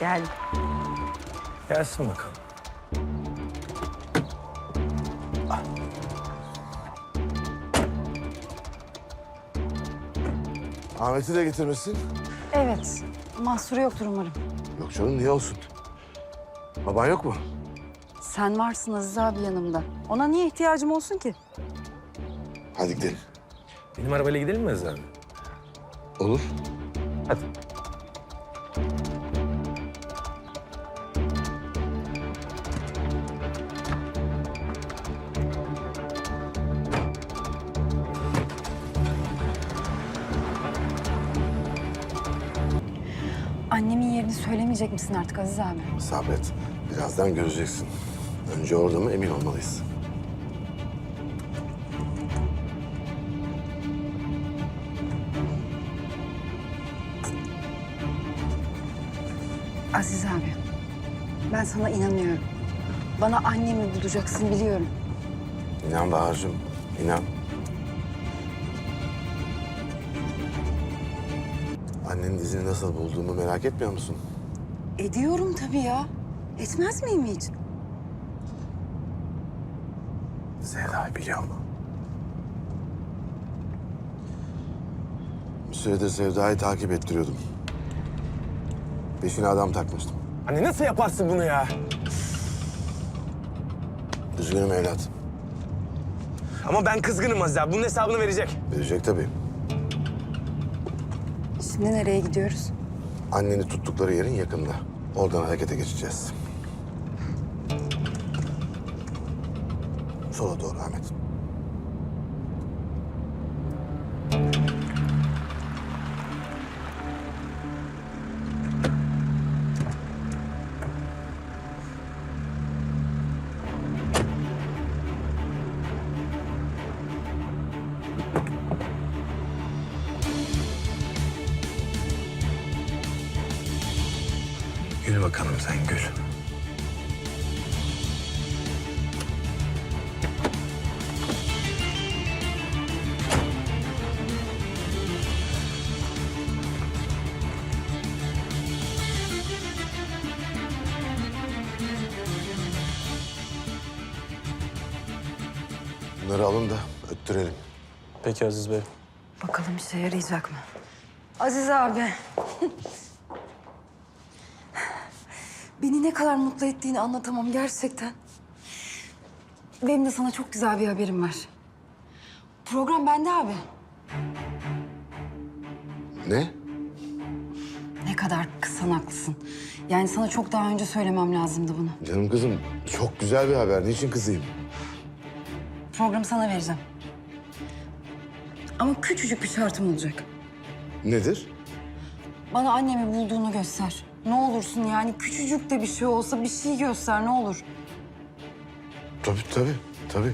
Gel. Gelsin bakalım. Ahmet'i de getirmişsin. Evet. Mahsuru yoktur umarım. Yok canım niye olsun? Baban yok mu? Sen varsın Aziz abi yanımda. Ona niye ihtiyacım olsun ki? Hadi gidelim. Benim arabayla gidelim mi Aziz abi? Olur. Söylemeyecek misin artık Aziz abi? Sabret. Birazdan göreceksin. Önce orada mı emin olmalıyız. Aziz abi, ben sana inanıyorum. Bana annemi bulacaksın biliyorum. İnan Bahar'cığım, inan. Annenin izini nasıl bulduğumu merak etmiyor musun? Ediyorum tabii ya. Etmez miyim hiç? Sevda'yı biliyor mu? Bir süredir Sevda'yı takip ettiriyordum. Peşine adam takmıştım. Anne nasıl yaparsın bunu ya? Üzgünüm evlat. Ama ben kızgınım Aziz abi. Bunun hesabını verecek. Verecek tabii. Şimdi nereye gidiyoruz? Anneni tuttukları yerin yakında. Oradan harekete geçeceğiz. Sola doğru Ahmet. Bakalım sen gül. Bunları alın da öttürelim. Peki Aziz Bey. Bakalım işe yarayacak mı? Aziz abi. Beni ne kadar mutlu ettiğini anlatamam gerçekten. Benim de sana çok güzel bir haberim var. Program bende abi. Ne? Ne kadar kısan haklısın. Yani sana çok daha önce söylemem lazımdı bunu. Canım kızım çok güzel bir haber. Niçin kızayım? Programı sana vereceğim. Ama küçücük bir şartım olacak. Nedir? Bana annemi bulduğunu göster. Ne olursun yani küçücük de bir şey olsa bir şey göster ne olur. Tabii tabii tabii.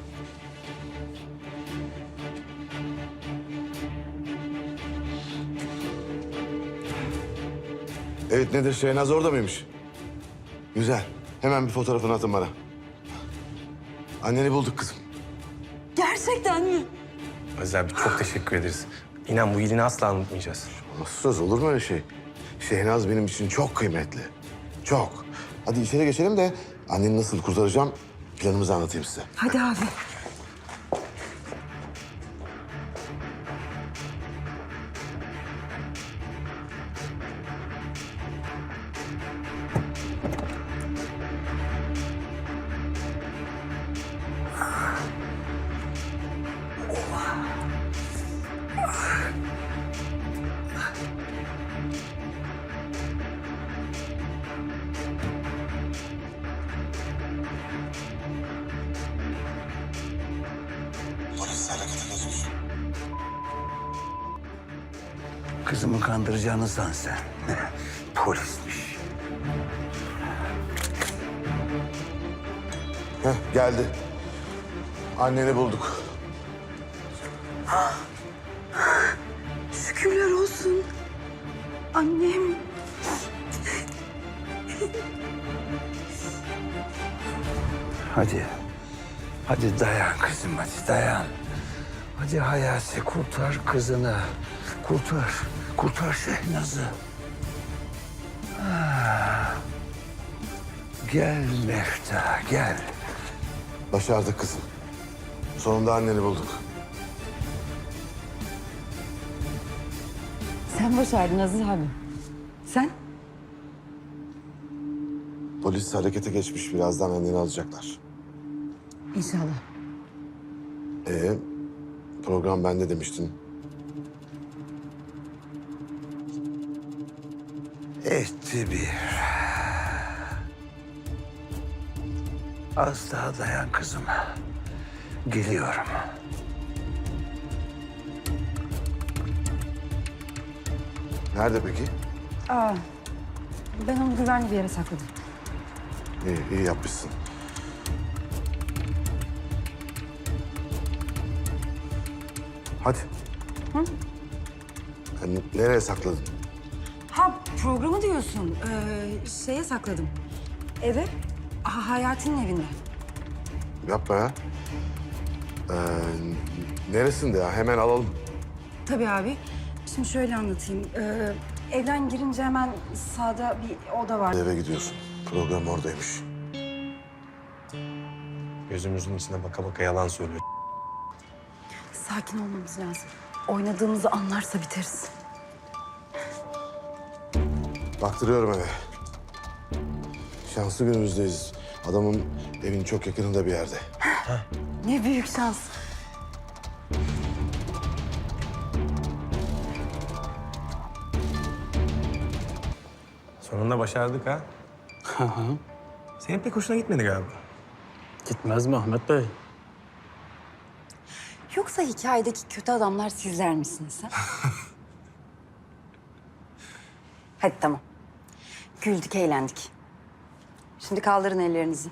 Evet nedir Şehnaz orada mıymış? Güzel. Hemen bir fotoğrafını atın bana. Anneni bulduk kızım. Gerçekten mi? Aziz abi çok teşekkür ederiz. İnan bu iyiliğini asla unutmayacağız. Nasıl söz olur mu öyle şey? Şehnaz benim için çok kıymetli. Çok. Hadi içeri geçelim de anneni nasıl kurtaracağım planımızı anlatayım size. Hadi abi. Kızımı kandıracağını san sen. Polismiş. Heh, geldi. Anneni bulduk. Şükürler olsun. Annem. Hadi. Hadi dayan kızım hadi dayan. Hadi Hayati kurtar kızını. Kurtar. Kurtar Şehnaz'ı. Ah. Gel Mehta gel. Başardık kızım. Sonunda anneni bulduk. Sen başardın Aziz abi. Sen? Polis harekete geçmiş. Birazdan anneni alacaklar. İnşallah. Ee, program bende demiştin. Etti bir. Az daha dayan kızım. Geliyorum. Nerede peki? Aa, ben onu güvenli bir yere sakladım. İyi, iyi yapmışsın. Hadi. Yani nereye sakladın? Ha programı diyorsun. Ee, şeye sakladım. Eve. Ha, Hayati'nin evinde. Yapma ya. Ee, neresinde ya? Hemen alalım. Tabii abi. Şimdi şöyle anlatayım. Ee, evden girince hemen sağda bir oda var. Eve gidiyorsun. Program oradaymış. Gözümüzün içine baka baka yalan söylüyor. Sakin olmamız lazım. Oynadığımızı anlarsa biteriz. Baktırıyorum eve. Şanslı günümüzdeyiz. Adamın evin çok yakınında bir yerde. Ne büyük şans. Sonunda başardık ha. Senin pek hoşuna gitmedi galiba. Gitmez mi Ahmet Bey? Yoksa hikayedeki kötü adamlar sizler misiniz ha? Hadi tamam. Güldük, eğlendik. Şimdi kaldırın ellerinizi.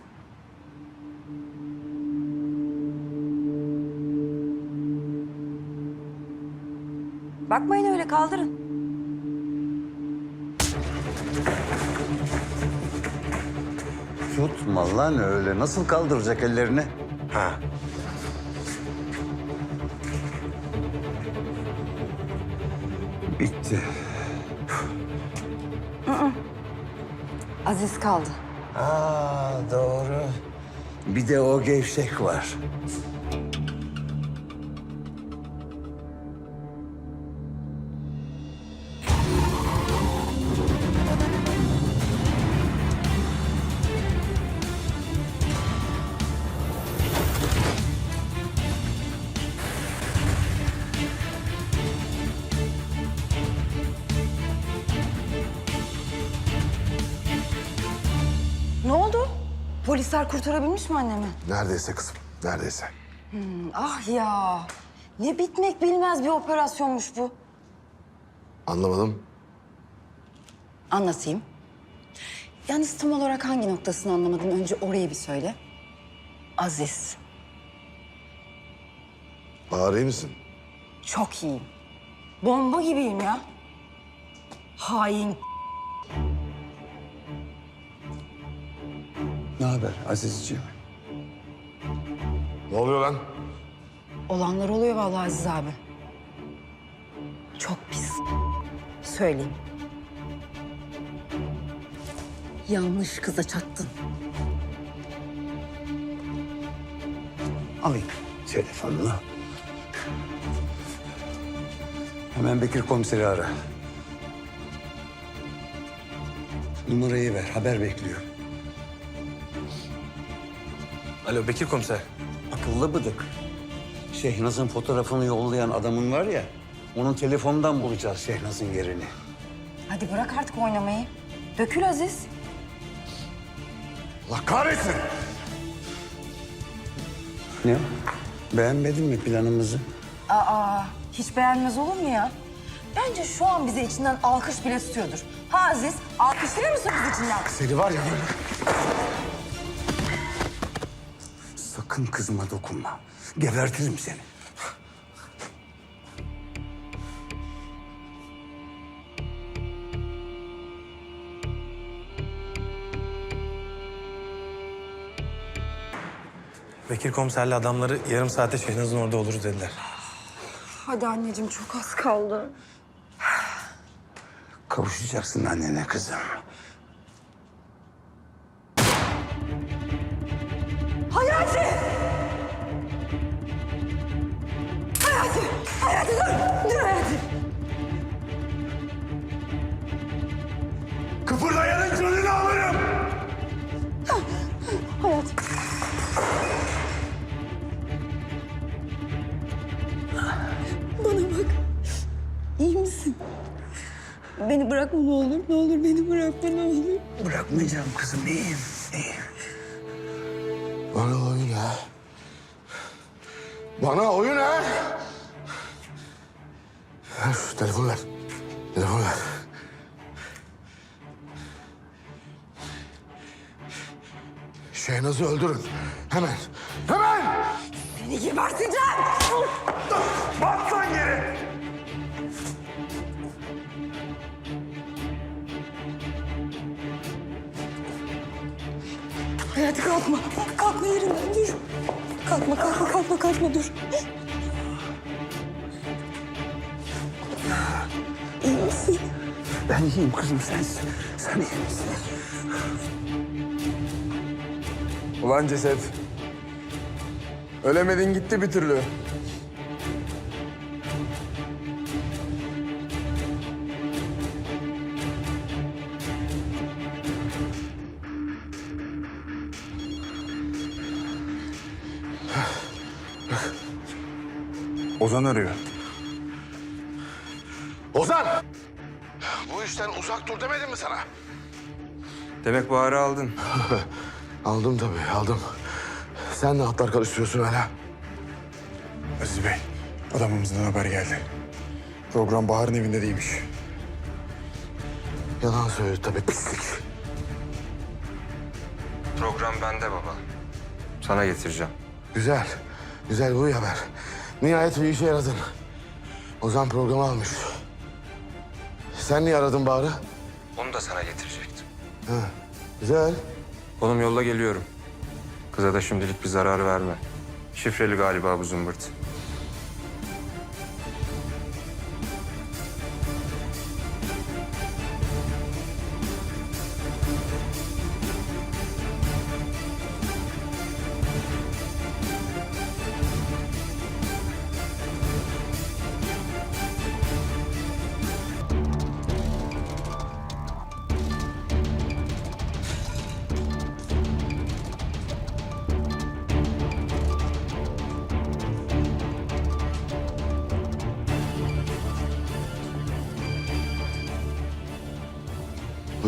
Bakmayın öyle kaldırın. Tutma lan öyle. Nasıl kaldıracak ellerini? Ha. Bitti. Aziz kaldı. Aa doğru. Bir de o gevşek var. Polisler kurtarabilmiş mi annemi? Neredeyse kızım, neredeyse. Ah ya. Ne bitmek bilmez bir operasyonmuş bu. Anlamadım. Anlatayım. Yalnız tam olarak hangi noktasını anlamadın? Önce orayı bir söyle. Aziz. Bağır iyi misin? Çok iyiyim. Bomba gibiyim ya. Hain. Ne haber Azizciğim? Ne oluyor lan? Olanlar oluyor vallahi Aziz abi. Çok pis. Söyleyeyim. Yanlış kıza çattın. Alayım telefonunu. Hemen Bekir komiseri ara. Numarayı ver, haber bekliyor. Alo Bekir komiser. Akıllı bıdık. Şehnaz'ın fotoğrafını yollayan adamın var ya... ...onun telefonundan bulacağız Şehnaz'ın yerini. Hadi bırak artık oynamayı. Dökül Aziz. Allah kahretsin! Ne? Beğenmedin mi planımızı? Aa, hiç beğenmez olur mu ya? Bence şu an bize içinden alkış bile tutuyordur. Ha Aziz, alkışlıyor musun biz içinden? Seni var ya böyle... Sakın kızıma dokunma. Gebertirim seni. Bekir komiserle adamları yarım saate Şehnaz'ın orada oluruz dediler. Hadi anneciğim çok az kaldı. Kavuşacaksın annene kızım. Ne olur. Ne olur beni bırakma ne olur. Bırakmayacağım kızım, iyiyim, iyiyim. Bana oyun ha. Bana oyun ha. Ver şu telefonu ver. Telefonu ver. Şehnaz'ı öldürün. Hemen. Hemen! Seni geberteceğim! Bak lan geri! Hayati kalkma. Kalkma yerinden dur. Kalkma kalkma kalkma kalkma dur. İyi misin? Ben iyiyim kızım, sen, sen iyi misin? Ulan ceset. Ölemedin gitti bir türlü. Ozan arıyor. Ozan! Bu işten uzak dur demedim mi sana? Demek Bahar'ı aldın. Aldım tabii, aldım. Sen ne hatlar karıştırıyorsun hala? Aziz Bey, adamımızdan haber geldi. Program Bahar'ın evinde değilmiş. Yalan söyledi tabii, pislik. Program bende baba. Sana getireceğim. Güzel, güzel bu iyi haber. Nihayet bir işe yaradın. Ozan programı almış. Sen niye aradın Bahar'ı? Onu da sana getirecektim. Güzel. Oğlum yolla geliyorum. Kıza da şimdilik bir zarar verme. Şifreli galiba bu zımbırt.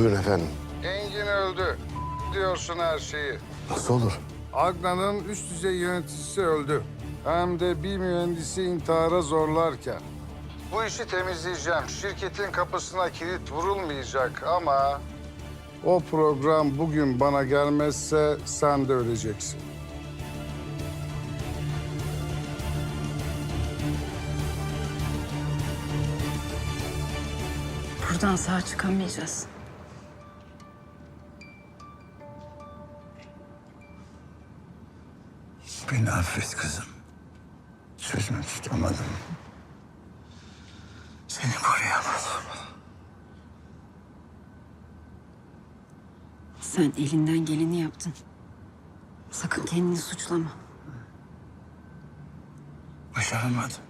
Buyurun efendim. Engin öldü. Diyorsun her şeyi. Nasıl olur? Agna'nın üst düzey yöneticisi öldü. Hem de bir mühendisi intihara zorlarken. Bu işi temizleyeceğim. Şirketin kapısına kilit vurulmayacak ama... O program bugün bana gelmezse sen de öleceksin. Buradan sağ çıkamayacağız. Beni affet kızım. Sözümü tutamadım. Seni koruyamadım. Sen elinden geleni yaptın. Sakın kendini suçlama. Başaramadım.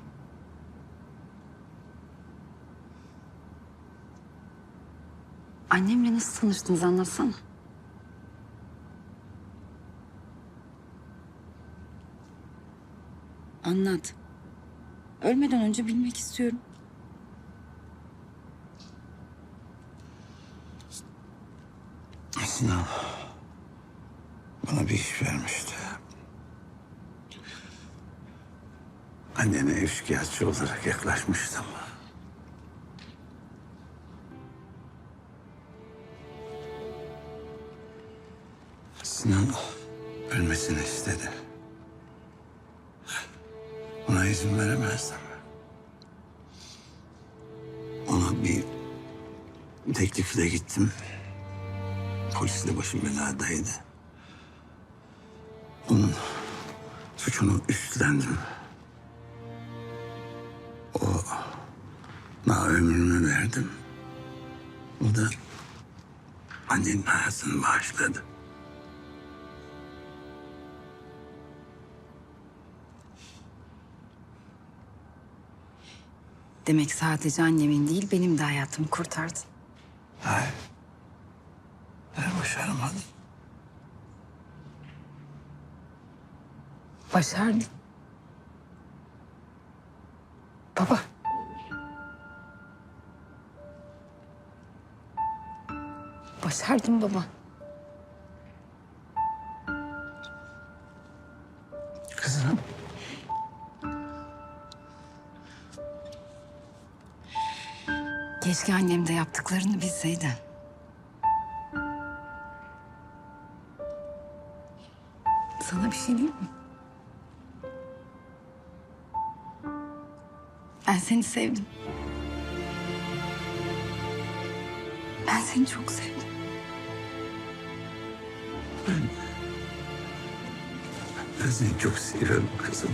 Annemle nasıl tanıştınız anlatsana. Anlat. Ölmeden önce bilmek istiyorum. Sinan bana bir iş vermişti. Annene ev şikayetçi olarak yaklaşmıştım. Sinan ölmesini istedi. Ona izin veremezdim. Ona bir teklifle gittim. Polisle başım beladaydı. Onun suçunu üstlendim. O na ömrümü verdim. O da annenin hayatını bağışladı. Demek sadece annemin değil benim de hayatımı kurtardın. Ben başaramadım. Başardın. Baba. Başardın baba. Keşke annem de yaptıklarını bilseydi. Sana bir şey diyeyim mi? Ben seni sevdim. Ben seni çok sevdim. Ben seni çok seviyorum kızım.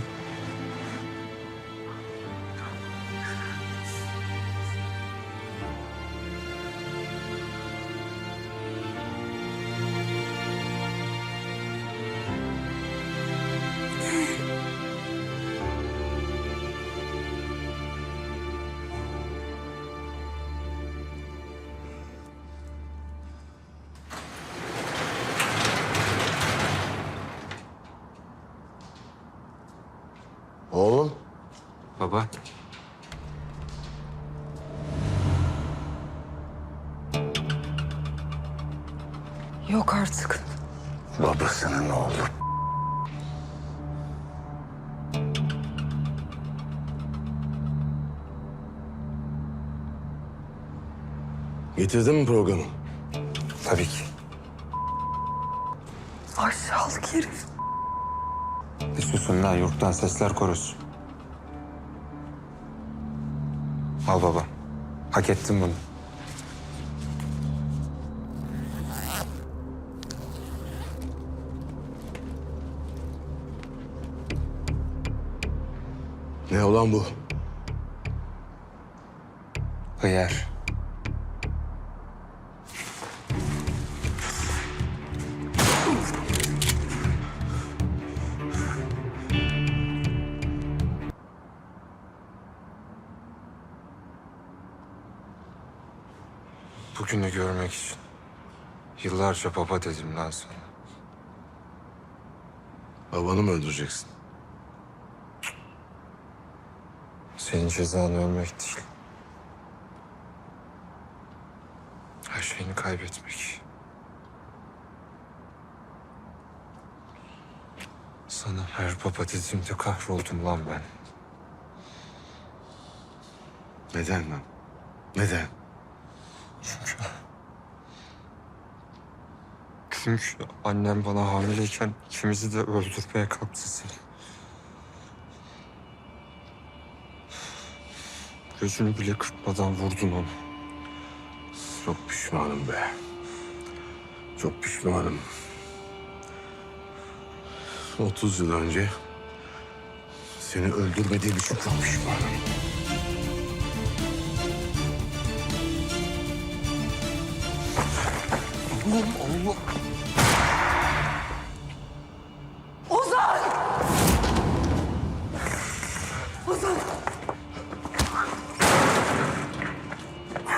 Babasının oğlu. getirdin mi programı? Tabii ki. Aşağılık herif. Bir susun lan yurttan sesler korusun. Al baba. Hak ettin bunu. Ne olan bu? Hıyar. Bugünü görmek için yıllarca baba dedim lan sana. Babanı mı öldüreceksin? Senin cezanı ölmek değil. Her şeyini kaybetmek. Sana her baba dediğimde kahroldum lan ben. Neden lan? Neden? Çünkü annem bana hamileyken ikimizi de öldürmeye kalktı seni. Gözünü bile kırpmadan vurdun onu. Çok pişmanım be. Çok pişmanım. 30 yıl önce seni öldürmediğim için çok pişmanım.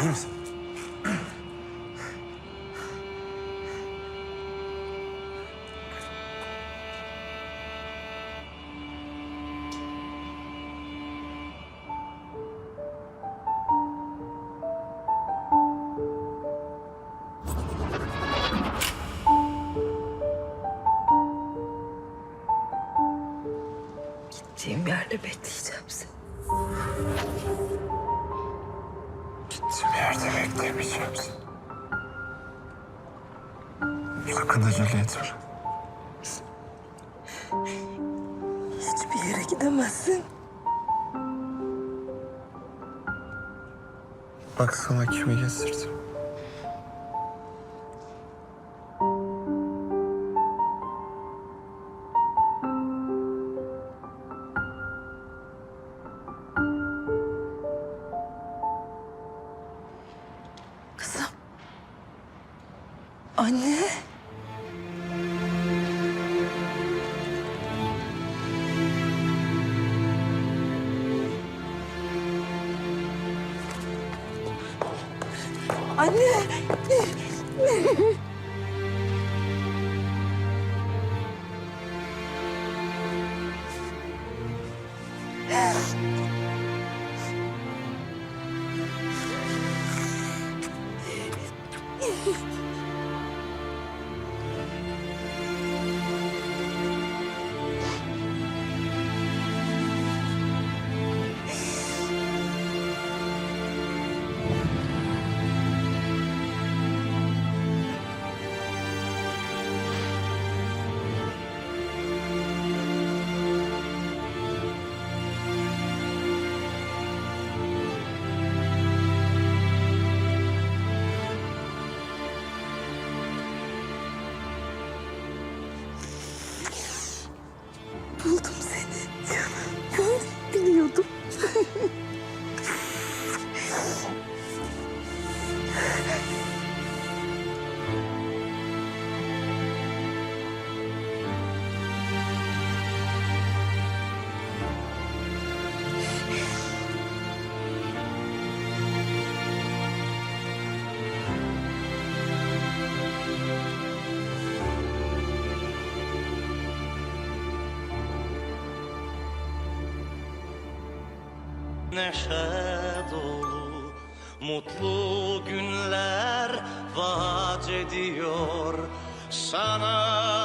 İyi misin? Gidemezsin. Bak sana kimi getirdim. Yeah. Buldum neşe dolu Mutlu günler vaat ediyor. Sana